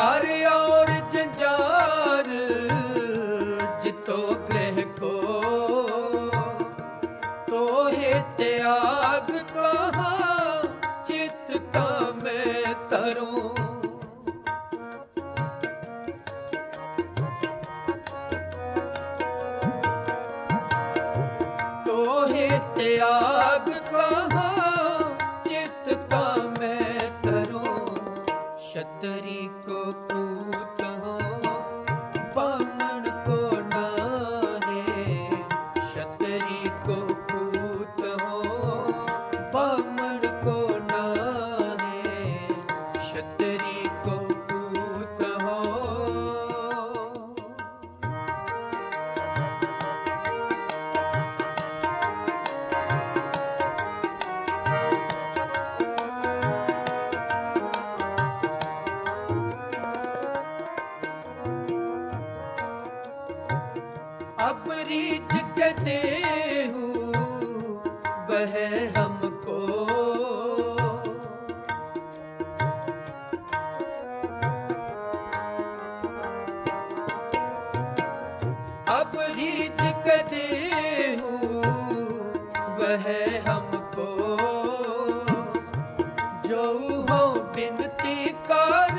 ਕਰ ਔਰ ਜੰਜਾਰ ਜਿਤੋ ਗ੍ਰਹਿ ਕੋ ਤੋਹੇ ਤਿਆਗ ਕਹਾ ਚਿਤ ਕਾ ਮੈਂ ਤਿਆਗ ਕਹਾ ਛਤਰੀ ਕੋ अपरीच कहते हूँ वह हमको अपरीच कहते हूँ वह हमको जो हो बिनती कार